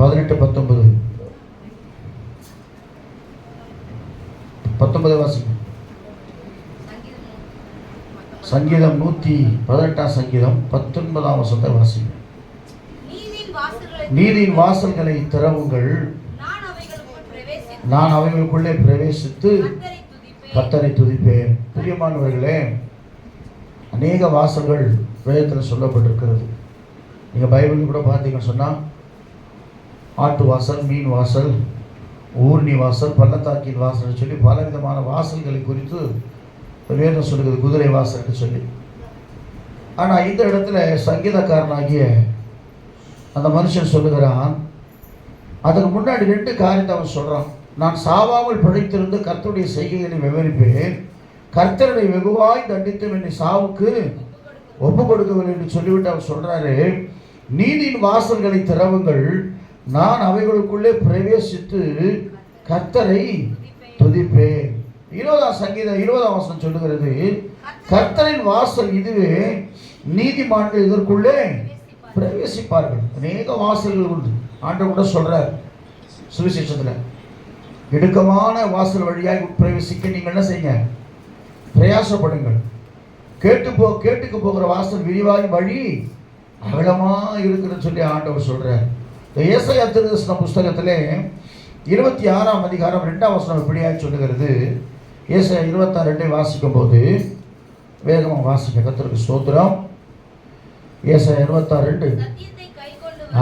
பதினெட்டு பத்தொன்பது. பத்தொன்பது வாசிங்க சங்கீதம் நூற்றி பதினெட்டாம் சங்கீதம் பத்தொன்பதாம் வசத்தை வாசிங்க நீதியின் வாசல்களை திறவுங்கள். நான் பிரவேசித்து அவைகளுக்குள்ளே பிரவேசித்து துதிப்பேன் கத்தரை துதிப்பேன். பிரியமானவர்களே அநேக வாசல்கள் வேதத்தில் சொல்லப்பட்டிருக்கிறது. நீங்கள் பைபிள் கூட பார்த்தீங்கன்னு சொன்னால் ஆட்டு வாசல் மீன் வாசல் ஊர்ணி வாசல் பள்ளத்தாக்கின் வாசல் சொல்லி பல விதமான வாசல்களை குறித்து வேதம் சொல்லுகிறது குதிரை வாசல்னு சொல்லி. ஆனால் இந்த இடத்துல சங்கீதக்காரனாகிய அந்த மனுஷன் சொல்லுகிறான் அதுக்கு முன்னாடி ரெண்டு காரியத்தை அவன் சொல்கிறான் நான் சாவாமல் பிழைத்திருந்து கர்த்தருடைய செய்கைகளை விவரிப்பேன். கர்த்தரை வெகுவாய் தண்டித்து என்னை சாவுக்கு ஒப்பு கொடுக்கவில்லை என்று சொல்லிவிட்டு அவர் சொல்கிறாரு நீதியின் வாசல்களை திறவுங்கள். நான் அவைகளுக்குள்ளே பிரவேசித்து கர்த்தரை துதிப்பேன். இருபதாம் சங்கீதம் இருபதாம் வசனம் சொல்லுகிறது கர்த்தரின் வாசல் இதுவே நீதிமான்கள் இதற்குள்ளே பிரவேசிப்பார்கள். அநேக வாசல்கள் உண்டு. ஆண்டவர் கூட சொல்றார் சுவிசேஷத்தில். இடுக்கமான வாசல் வழியாக பிரவேசிக்க நீங்கள் என்ன செய்யுங்க? பிரயாசப்படுங்கள். கேட்டு போ கேட்டுக்கு போகிற வாசல் விரிவாய் வழி அகலமாக இருக்குன்னு சொல்லி ஆண்டவர் சொல்கிறார் ஏசாயா திருதர்சன புஸ்தகத்திலே இருபத்தி ஆறாம் அதிகாரம் ரெண்டாம் வசனம் இப்படியாய் சொல்லுகிறது. ஏசாயா இருபத்தாறு ரெண்டை வாசிக்கும் போது வேகமாக வாசிக்க கத்தருக்கு ஸ்தோத்திரம். ஏசாயா இருபத்தாறு ரெண்டு.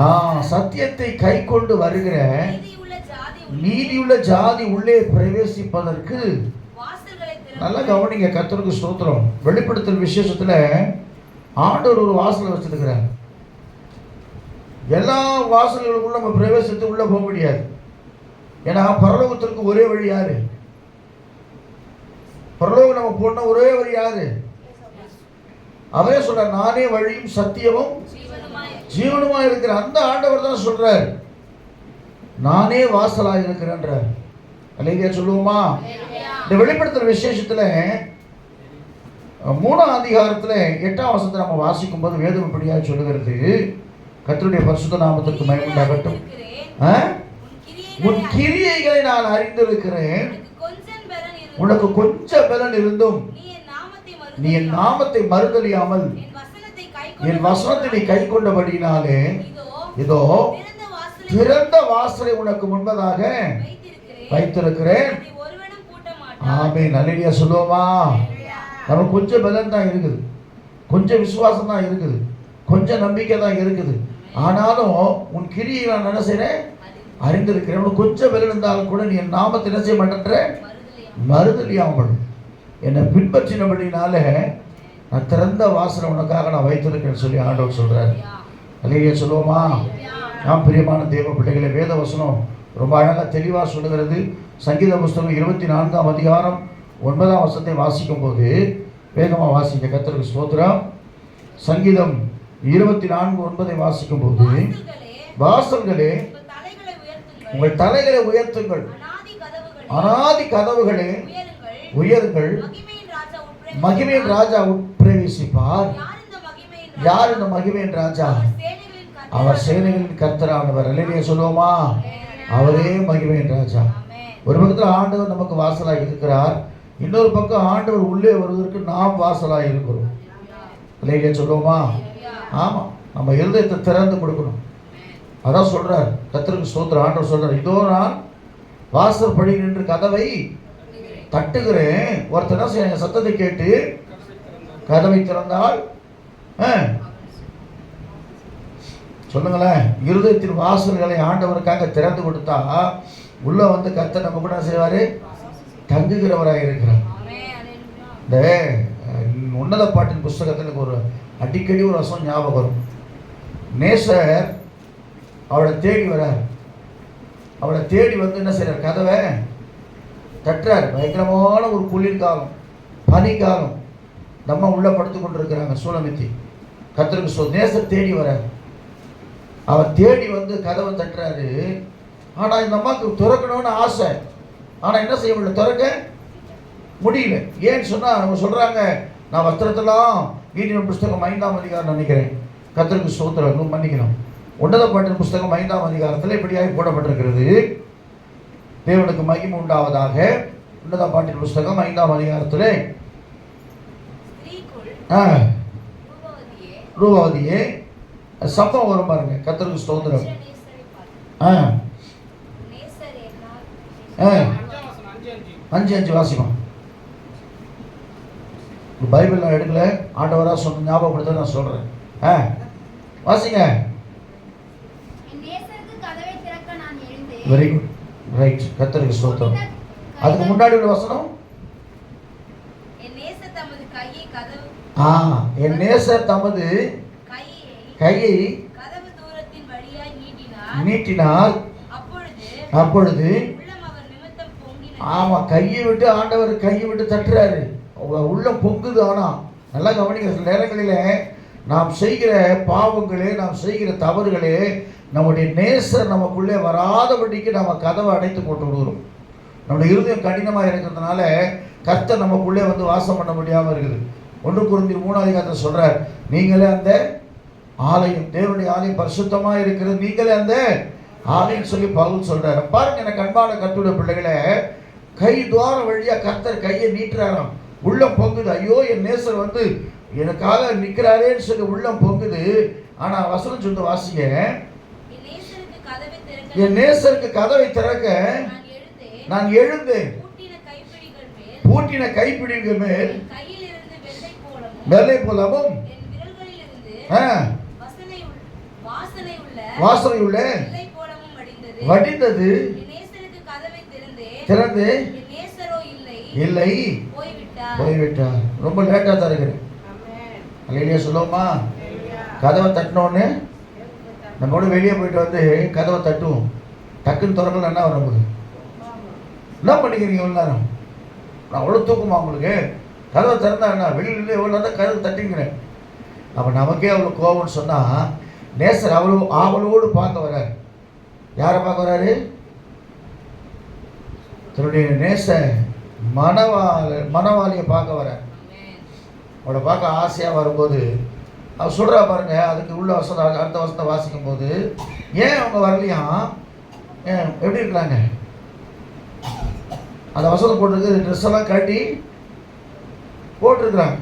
ஆ சத்தியத்தை கை கொண்டு வருகிற நீதியுள்ள ஜாதி உள்ளே. நீதியுள்ள ஜாதி உள்ளே பிரவேசிப்பதற்கு நல்லா கவனிங்க கர்த்தருக்கு ஸ்தோத்திரம். வெளிப்படுத்தல் விசேஷத்துல ஆண்டவர் ஒரு வாசல் வச்சிருக்கிறார். எல்லா வாசல்களுக்குள்ள நம்ம பிரவேசித்து உள்ளே போக முடியாது. ஏன்னா பரலோகத்திற்கு ஒரே வழி யாரு? பரலோகம் நம்ம போன ஒரே வழி யாரு? அவரே சொல்ற நானே வழியும் சத்தியமும் ஜீவனுமா இருக்கிற அந்த ஆண்டவர் தான் சொல்றார். நானே வாசலாக இருக்கிறேன்றார். அல்லையா சொல்லுவோமா? இந்த வெளிப்படுத்துற விசேஷத்துல மூணாம் அதிகாரத்துல எட்டாம் வசத்தை நம்ம வாசிக்கும் போது வேதம் இப்படியாக சொல்லுகிறது. கத்தருடைய பரிசுத்த நாமத்திற்கு மயமுண்டாகட்டும் ஆ? உன் கிரியைகளை நான் அறிந்திருக்கிறேன். உனக்கு கொஞ்சம் பலன் இருந்தும் நீ என் நாமத்தை நீ என் மறுதலியாமல் என் வசனத்தை நீ கை கொண்டபடினாலே இதோ திறந்த வாசலை உனக்கு முன்பதாக வைத்திருக்கிறேன். ஆமே நல்லடியா சொல்லுவோமா? நமக்கு கொஞ்சம் பலன் தான் இருக்குது. கொஞ்சம் விசுவாசம் தான் இருக்குது. கொஞ்சம் நம்பிக்கை தான் இருக்குது. ஆனாலும் உன் கிரியை நான் என்ன செய்கிறேன் அறிந்திருக்கிறேன். உனக்கு கொஞ்சம் பலம் இருந்தாலும் கூட நீ என் நாமத்தை என்ன செய்ய மாட்டேன்ற? மறுதலியாமல். என்னை பின்பற்றினபடினால நான் திறந்த வாசனை உனக்காக நான் வைத்திருக்கேன்னு சொல்லி ஆண்டவர் சொல்கிறார் அல்லையே சொல்லுவோமா? நாம் பிரியமான தேவ பிள்ளைகளை வேத வசனம் ரொம்ப அழகாக தெளிவாக சொல்லுகிறது. சங்கீத புஸ்தகம் இருபத்தி நான்காம் அதிகாரம் ஒன்பதாம் வருஷத்தை வாசிக்கும் போது வேகமாக வாசிக்க கத்திரக்கு ஸ்தோத்திரம். சங்கீதம் இருபத்தி நான்கு ஒன்பதை வாசிக்கும் போது வாசல்களே உங்கள் தலைகளை உயர்த்துங்கள். அனாதி கதவுகளே உயருங்கள். மகிமையின் ராஜா உட்பிரவேசிப்பார். யார் இந்த மகிமையின் ராஜா? அவர் சேனைகளின் கர்த்தரானவர். அல்லையா சொல்லுவோமா? அவரே மகிமையின் ராஜா. ஒரு பக்கத்தில் ஆண்டவர் நமக்கு வாசலாக இருக்கிறார். இன்னொரு பக்கம் ஆண்டவர் உள்ளே வருவதற்கு நாம் வாசலாக இருக்கிறோம். இல்லையா சொல்லுவோமா? ஆமாம் நம்ம இருதயத்தை திறந்து கொடுக்கணும். அதான் சொல்றார் கத்தருக்கு ஸ்தோத்திரம். ஆண்டவர் சொல்றார் இதோ நான் வாசல் படி நின்று கதவை தட்டுகிறேன். ஒருத்தர் என்ன செய்ய சத்தத்தை கேட்டு கதவை திறந்தால் சொல்லுங்களேன். இருதயத்தின் வாசல்களை ஆண்டவருக்காக திறந்து கொடுத்தா உள்ள வந்து கர்த்தர் நம்ம கூட செய்வாரு? தங்குகிறவராக இருக்கிறார். இந்த உன்னத பாட்டின் புஸ்தகத்தில் ஒரு அடிக்கடி ஒரு வசனம் ஞாபகம் வரும். நேசர் அவளை தேடி வரார். அவளை தேடி வந்து என்ன செய்றார்? கதவை தட்டுறார். பயங்கரமான ஒரு குளிர்காலம் பனிக்காலம் நம்ம உள்ள படுத்து கொண்டிருக்கிறாங்க சூழமித்தி கத்தருக்கு சொல் நேசர் தேடி வரார். அவர் தேடி வந்து கதவை தட்டுறாரு. ஆனால் இந்த அம்மாவுக்கு திறக்கணும்னு ஆசை. ஆனால் என்ன செய்ய முடியல? திறக்க முடியல. ஏன்னு சொன்னால் அவங்க சொல்கிறாங்க நான் வஸ்திரத்தெல்லாம் நீதிமன்ற புஸ்தகம் ஐந்தாம் அதிகாரம் நினைக்கிறேன். கத்தருக்கு ஸ்தோத்திரம். இன்னும் மன்னிக்கணும். உன்னத பாட்டின் புஸ்தகம் ஐந்தாம் அதிகாரத்தில் இப்படியாக போடப்பட்டிருக்கிறது. தேவனுக்கு மகிமை உண்டாவதாக உன்னத பாட்டின் புஸ்தகம் ஐந்தாம் அதிகாரத்தில். ரூபவதியே. சம்பவம் வரும் பாருங்க. கத்தருக்கு ஸ்தோத்திரம். ஆ. அஞ்சு அஞ்சு வாசிக்கும் பைபிள் நான் எடுக்கல ஆண்டவராக சொன்ன ஞாபகப்படுத்த நான் சொல்கிறேன் ஆ வாசிங்க. வெரி குட் ரைட் கத்தருக்கு ஸ்தோத்திரம். அதுக்கு முன்னாடி உள்ள வசனம்? ஆ என் நேசர் தமது கையை நீட்டினார். அப்பொழுது அப்பொழுது உள்ளம் அவர் நிமித்தம் பொங்கினது ஆமா கையை விட்டு ஆண்டவர் கையை விட்டு தட்டுறாரு. அவ உள்ள பொங்குது ஆனா நல்லா கவனிக்க சில நேரங்களில் நாம் செய்கிற பாவங்களே நாம் செய்கிற தவறுகளே நம்முடைய நேசர் நமக்குள்ளே வராதபடிக்கு நம்ம கதவை அடைத்து போட்டு விடுகிறோம். நம்முடைய இருதயம் கடினமாக இருக்கிறதுனால கர்த்தர் நமக்குள்ளே வந்து வாசம் பண்ண முடியாமல் இருக்குது. ஒன்று குறிஞ்சி மூணாவது காலத்தில் சொல்கிறார் நீங்களே அந்த ஆலயம் தேவனுடைய ஆலயம் பரிசுத்தமாக இருக்கிறது. நீங்களே அந்த ஆலயம் சொல்லி பவுல் சொல்கிறார் பாருங்க எனக்கு அன்பான கத்துடைய பிள்ளைகளை கை துவாரம் வழியாக கர்த்தர் கையை நீட்டுறாராம். உள்ளம் பொங்குது. ஐயோ என் நேசர் வந்து எனக்காக நிற்கிறாரேன்னு சொல்லி உள்ளம் பொங்குது. ஆனா வசனம் சொல்லிட்டு வாசிங்க. என் நேசருக்கு கதவை திறக்க நான் எழுந்தேன். பூட்டின கைப்பிடிகள் மேல் வெள்ளை போலவும் வசனை உள்- வாசனை உள்ள வடிந்தது. திறந்து இல்லை. போய்விட்டார் ரொம்ப லேட்டாக தான் இருக்கிறேன் அல்லையா சொல்லுவோமா? கதவை தட்டினோடனே நம்மளோட வெளியே போயிட்டு வந்து கதவை தட்டுவோம். டக்குன்னு திறக்கல என்ன வரும் நமக்கு என்ன பண்ணிக்கிறீங்க இவ்வளோ நேரம்? நான் அவ்வளோ தூக்குமா உங்களுக்கு? கதவை திறந்தா என்ன? வெளியில் எவ்வளோ நேரம் கதவை தட்டிங்கிறேன். அப்போ நமக்கே அவ்வளோ கோபம்னு சொன்னால் நேசர் அவ்வளோ ஆவலோடு பார்க்க வர்றார். யாரை பார்க்க வர்றாரு? தன்னுடைய நேச மனவாள மனவாளியை பார்க்க ஆமென். அவளை பார்க்க ஆசையாக வரும்போது அவர் சொல்கிறா பாருங்க அதுக்கு உள்ள வசனம் அடுத்த வசனத்தை வாசிக்கும் போது ஏன் அவங்க வரலையாம் ஏன் எப்படி இருக்கிறாங்க? அந்த வசனம் போட்டிருக்கு ட்ரெஸ் எல்லாம் கட்டி போட்டிருக்கிறாங்க.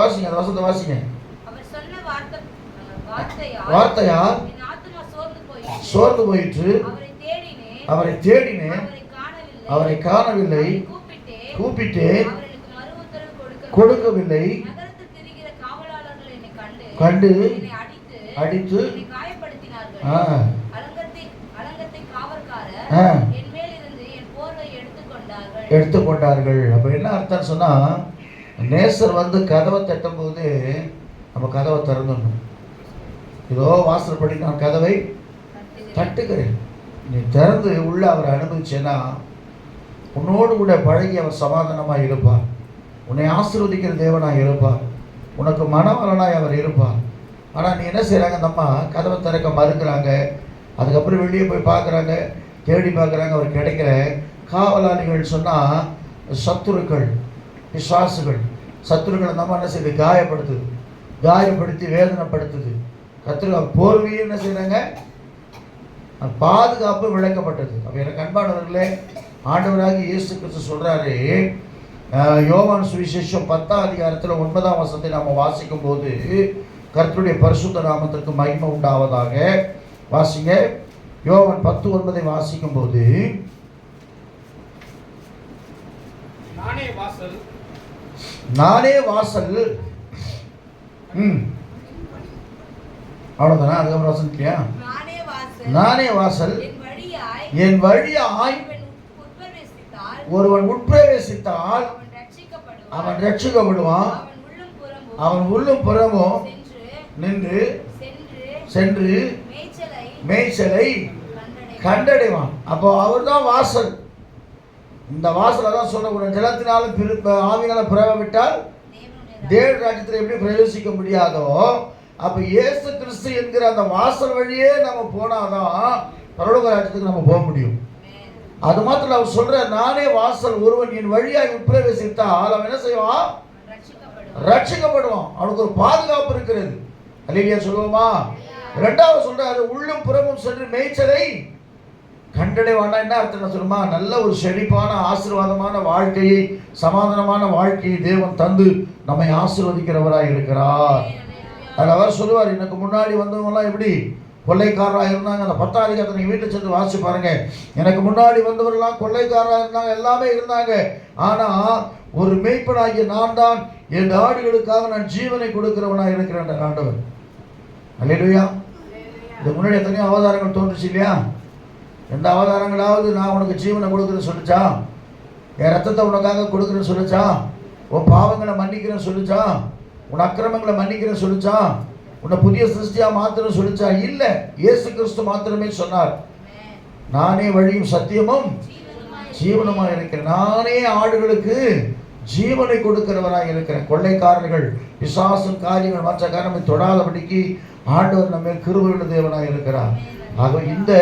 வாசிங்க அந்த வசனத்தை வாசிங்க. அவர் சொன்ன வார்த்தை வார்த்தையால் வார்த்தையால் என் ஆத்துமா சோர்ந்து போயிற்று. அவரை தேடினேன். அவரை காணவில்லை. கூப்பிட்டு கொடுக்கவில்லை. கண்டு அடித்து எடுத்துக்கொண்டார்கள். அப்போ என்ன அர்த்தம் சொன்னால் நேசர் வந்து கதவை தட்டும்போது நம்ம கதவை திறந்துடணும். ஏதோ வாசல்படி நான் கதவை தட்டுக்கிறேன் நீ திறந்து உள்ளே அவரை அனுபவிச்சேன்னா உன்னோடு கூட பழகி அவர் சமாதானமாக இருப்பார். உன்னை ஆசிர்வதிக்கிற தேவனாக இருப்பார். உனக்கு மனவரனாய் அவர் இருப்பார். ஆனால் நீ என்ன செய்கிறாங்க அந்த அம்மா கதவை திறக்க மறுக்கிறாங்க. அதுக்கப்புறம் வெளியே போய் பார்க்குறாங்க. தேடி பார்க்குறாங்க. அவர் கிடைக்கிற காவலாளிகள் சொன்னால் சத்துருக்கள் பிசாசுகள். சத்துருக்கள் அந்த அம்மா என்ன செய்யுது காயப்படுத்துது. காயப்படுத்தி வேதனைப்படுத்துது. கத்திர போர்வையும் என்ன செய்கிறாங்க பாதுகாப்பு விளக்கப்பட்டது. அப்போ எனக்கு அன்பானவர்களே ஆண்டவராகி இயேசு கிறிஸ்து சொல்கிறாரு யோவான் சுவிசேஷம் பத்தாம் அதிகாரத்தில் ஒன்பதாம் வசத்தை நாம் வாசிக்கும் போது கர்த்தருடைய பரிசுத்த நாமத்திற்கு மகிமை உண்டாவதாக வாசிங்க. யோவான் பத்து ஒன்பதை வாசிக்கும் போது நானே வாசல். நானே வாசல். ம். அவ்வளோதானா அதுக்கப்புறம் வாசல் இல்லையா? நானே வாசல். நானே வாசல். என் வழியாய் என் வழியாய் ஒருவன் உட்பிரவேசித்தால் அவன் ரட்சிக்கப்படுவான் அவன் உள்ளும் புறமும் நின்று சென்று மேய்ச்சலை கண்டடைவான். அப்போ அவர்தான் வாசல் இந்த வாசலை தான் சொல்லக்கூடாது ஜலத்தினாலும் பிரி ஆவினால பிறவிட்டால் தேவ ராஜ்யத்தில் எப்படி பிரவேசிக்க முடியாதோ அப்போ இயேசு கிறிஸ்து என்கிற அந்த வாசல் வழியே நம்ம போனாதான் பரலோக ராஜ்யத்துக்கு நம்ம போக முடியும். அது மாத்திரம் அவர் சொல்ற நானே வாசல் ஒருவன் என் வழியாய் உட்பிரவேசித்தால் அவன் என்ன செய்வான்? ரட்சிக்கப்படுவான். அவனுக்கு ஒரு பாதுகாப்பு இருக்கிறது. அல்லையா சொல்லுவோமா? ரெண்டாவது சொல்றாரு உள்ளும் புறமும் சென்று மேய்ச்சலை கண்டடைவானா? என்ன அர்த்தம் சொல்லுமா? நல்ல ஒரு செழிப்பான ஆசீர்வாதமான வாழ்க்கையை சமாதானமான வாழ்க்கையை தேவன் தந்து நம்மை ஆசீர்வதிக்கிறவராய் இருக்கிறார். அதில் அவர் சொல்லுவார் எனக்கு முன்னாடி வந்தவங்கலாம் எப்படி? கொள்ளைக்காரராக இருந்தாங்க. அந்த பத்தாம் அதிகாரத்தை நீங்கள் வீட்டில் சென்று வாசிச்சு பாருங்க. எனக்கு முன்னாடி வந்தவர்கள்லாம் கொள்ளைக்காரராக இருந்தாங்க எல்லாமே இருந்தாங்க. ஆனால் ஒரு மேய்ப்பனாகிய நான் தான் என் ஆடுகளுக்காக நான் ஜீவனை கொடுக்கிறவனாக இருக்கிறேன் ஆண்டவர். அல்லேலூயா. இதுக்கு முன்னாடி எத்தனையோ அவதாரங்கள் தோன்றுச்சு இல்லையா? எந்த அவதாரங்களாவது நான் உனக்கு ஜீவனை கொடுக்குறேன்னு சொல்லிச்சா? என் ரத்தத்தை உனக்காக கொடுக்குறேன்னு சொல்லிச்சா? உன் பாவங்களை மன்னிக்கிறேன்னு சொல்லிச்சா? உன் அக்கிரமங்களை மன்னிக்கிறேன்னு சொல்லிச்சா? உன்னை புதிய சிருஷ்டியா மாத்திரம் சொல்லிச்சா? இல்லை. இயேசு கிறிஸ்து மாத்திரமே சொன்னார். நானே வழியும் சத்தியமும் ஜீவனமாக இருக்கிறேன். நானே ஆடுகளுக்கு ஜீவனை கொடுக்கிறவராக இருக்கிறேன். கொள்ளைக்காரர்கள் விசுவாசம் காரியங்கள் மற்ற காரணமை தொடாதபடிக்கு ஆண்டவர் நம்ம கிருபையுள்ள தேவனாக இருக்கிறார். ஆக இந்த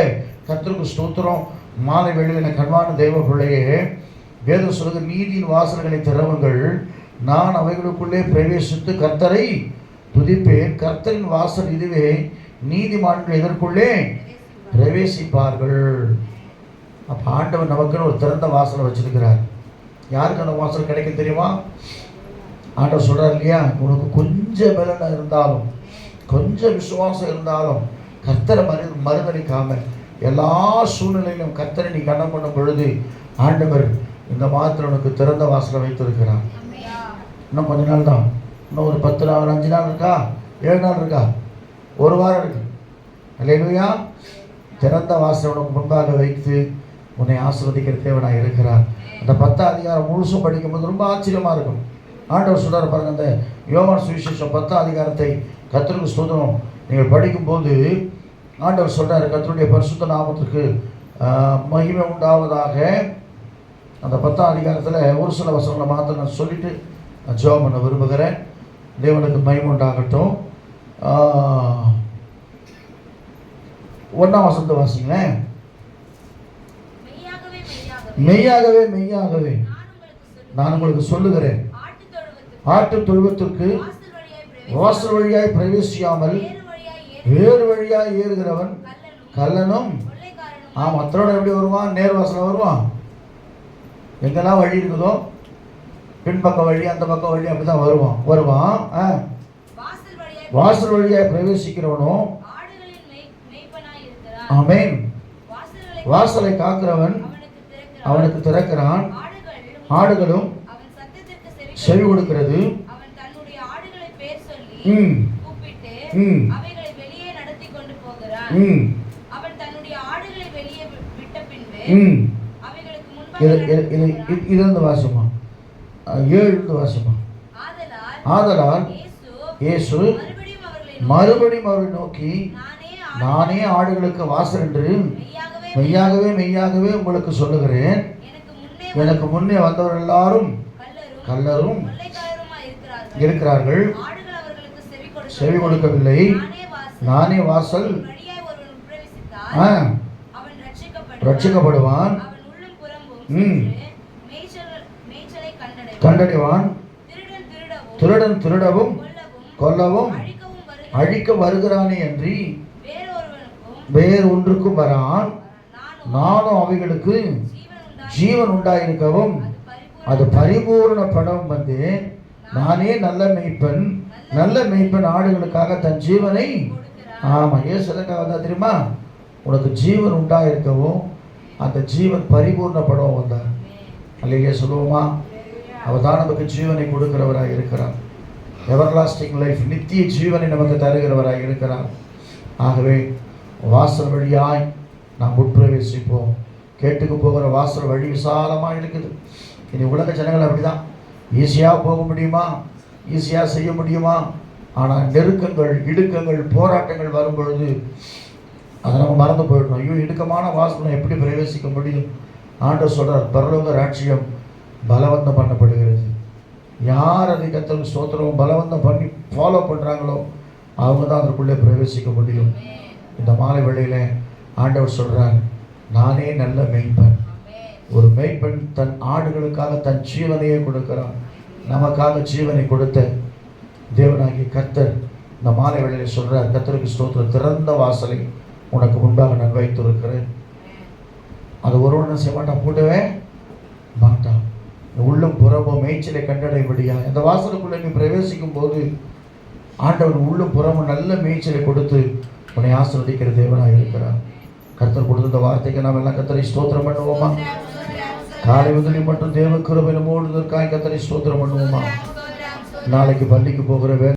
கத்திற்கு ஸ்தோத்திரம். மாலை வெளியில் கண்வான தெய்வ பிள்ளையே வேத சொல்லுங்க நீதியின் வாசல்களை திறவுங்கள். நான் அவைகளுக்குள்ளே பிரவேசித்து கர்த்தரை துதிப்பேன் கர்த்தரின் வாசல் இதுவே நீதிமான்கள் இதற்குள்ளே பிரவேசிப்பார்கள். அப்போ ஆண்டவர் நமக்குன்னு ஒரு திறந்த வாசலை வச்சிருக்கிறார். யாருக்கு அந்த வாசல் கிடைக்க தெரியுமா? ஆண்டவர் சொல்கிறார் இல்லையா? உனக்கு கொஞ்சம் பலனா இருந்தாலும் கொஞ்சம் விசுவாசம் இருந்தாலும் கர்த்தரை மறு மறுதளிக்காம எல்லா சூழ்நிலையிலும் கர்த்தரை நீ கண்ணம் பண்ணும் பொழுது ஆண்டவர் இந்த மாதத்தில் உனக்கு திறந்த வாசலை வைத்திருக்கிறார். இன்னும் கொஞ்ச நாள் தான் இன்னும் ஒரு பத்து நாள் ஒரு அஞ்சு நாள் இருக்கா? ஏழு நாள் இருக்கா? ஒரு வாரம் இருக்கு. இல்லையா திறந்த வாசல் உனக்கு முன்பாக வைத்து உன்னை ஆசிர்வதிக்கிற தேவனாக இருக்கிறார். அந்த பத்தாம் அதிகாரம் முழுசும் படிக்கும்போது ரொம்ப ஆச்சரியமாக இருக்கும். ஆண்டவர் சொல்கிறார் பாருங்க அந்த யோவான் சுவிசேஷம் பத்தாம் அதிகாரத்தை கர்த்தருக்கு ஸ்தோத்திரம். நீங்கள் படிக்கும்போது ஆண்டவர் சொல்கிறார் கத்தருடைய பரிசுத்த நாமத்திற்கு மகிமை உண்டாவதாக. அந்த பத்தாம் அதிகாரத்தில் ஒரு சில வசனங்களை மாத்திரம் நான் சொல்லிவிட்டு நான் ஜோம் பண்ண விரும்புகிறேன். தேவனுக்கு மகிமை உண்டாகட்டும். ஒண்ணாம் வசனத்தை வாசிங்களேன். மெய்யாகவே மெய்யாகவே. நான் உங்களுக்கு சொல்லுகிறேன். ஆட்டு தொழுவத்திற்கு வாசல் வழியாய் பிரவேசியாமல் வேறு வழியாய் ஏறுகிறவன் கல்லனும் கொள்ளைக்காரனும் ஆ மற்றோட எப்படி வருவான்? நேர் வாசல வருவான். எங்கெல்லாம் வழி இருக்குதோ பின்பக்க வழி அந்த பக்கம் வழி அப்படிதான் வருவான் வருவான் ஆ. வாசல் வழியாய் பிரவேசிக்கிறவனும் வாசல்களை வாசலை காக்கிறவன் அவனுக்கு திறக்கிறான். ஆடுகளும் செவி கொடுக்கிறது. ம். ம். ம். இது இது இது. இது இருந்து வாசமா? ஏழு வாசமா ஆதலால் இயேசு மறுபடியும் அவரை நோக்கி நானே ஆடுகளுக்கு வாசல் என்று மெய்யாகவே மெய்யாகவே உங்களுக்கு சொல்லுகிறேன். எனக்கு முன்னே எனக்கு முன்னே வந்தவர் எல்லாரும் கல்லரும் இருக்கிறார்கள். செவி கொடுக்க செவி கொடுக்கவில்லை. நானே வாசல். ரட்சிக்கப்படுவான். ம். கண்டடைவான் திருடன் திருடவும் கொல்லவும் அழிக்க வருகிறானே அன்றி வேறொருவனுக்கும் வேறு ஒன்றுக்கும் வரான். நானும் அவைகளுக்கு ஜீவன் உண்டாய் ஜீவன் உண்டாயிருக்கவும் அது அது பரிபூரண பரிபூரணப்படம் வந்து நானே நல்ல மெய்ப்பன் நல்ல மெய்ப்பன் ஆடுகளுக்காக தன் ஜீவனை ஆமாம் ஏசு எதற்காக வந்தா தெரியுமா? உனக்கு ஜீவன் உண்டாயிருக்கவும் அந்த ஜீவன் பரிபூர்ணப்படவும் வந்தார். அல்லையே சொல்லுவோமா? அவர் தான் நமக்கு ஜீவனை கொடுக்கிறவராக இருக்கிறார். எவர்லாஸ்டிங் லைஃப் நித்திய ஜீவனை நமக்கு தருகிறவராக இருக்கிறார். ஆகவே வாசல் வழியாய் நாம் உட்பிரவேசிப்போம். கேட்டுக்கு போகிற வாசல் வழி விசாலமாக இருக்குது. இனி உலக ஜனங்கள் அப்படிதான். ஈஸியாக போக முடியுமா? ஈஸியாக செய்ய முடியுமா? ஆனால் நெருக்கங்கள் இடுக்கங்கள் போராட்டங்கள் வரும்பொழுது அதை நம்ம மறந்து போயிடணும். ஐயோ இடுக்கமான வாசலை எப்படி பிரவேசிக்க முடியும்? ஆண்டவர் சொல்கிறார் பரலோக ராட்சியம் பலவந்தம் பண்ணப்படுகிறது. யார் அதை கத்தல் ஸ்தோத்திரம் பலவந்தம் பண்ணி ஃபாலோ பண்ணுறாங்களோ அவங்க தான் அதற்குள்ளே பிரவேசிக்க முடியும். இந்த மாலை வேளையில ஆண்டவர் சொல்கிறார் நானே நல்ல மெய்ப்பன். ஒரு மெய்ப்பெண் தன் ஆடுகளுக்காக தன் ஜீவனையே கொடுக்கிறான். நமக்காக ஜீவனை கொடுத்த தேவனாகிய கர்த்தர் இந்த மாலை வேளையில் சொல்கிறார் கத்தருக்கு ஸ்தோத்திரம். திறந்த வாசலை உனக்கு முன்பாக நான் வைத்திருக்கிறேன். அது ஒருவன் செய்ய மாட்டான் போட்டவே மாட்டான். உள்ளும் புறமும் மேய்ச்சலை கண்டடைபடியா இந்த வாசலுக்குள்ளே நீ பிரவேசிக்கும் போது ஆண்டவர் உள்ளும் புறமும் நல்ல மேய்ச்சலை கொடுத்து உன்னை ஆசிரதிக்கிற தேவனாக இருக்கிறார். கர்த்தர் கொடுத்த இந்த வார்த்தைக்கு நாம் எல்லாம் கத்தரை ஸ்தோத்திரம் பண்ணுவோமா? காலை முதலி மட்டும் தேவ கிருபை நம்மோடு இருக்காய் கத்தரை ஸ்தோத்திரம் பண்ணுவோமா? நாளைக்கு பள்ளிக்கு போகிற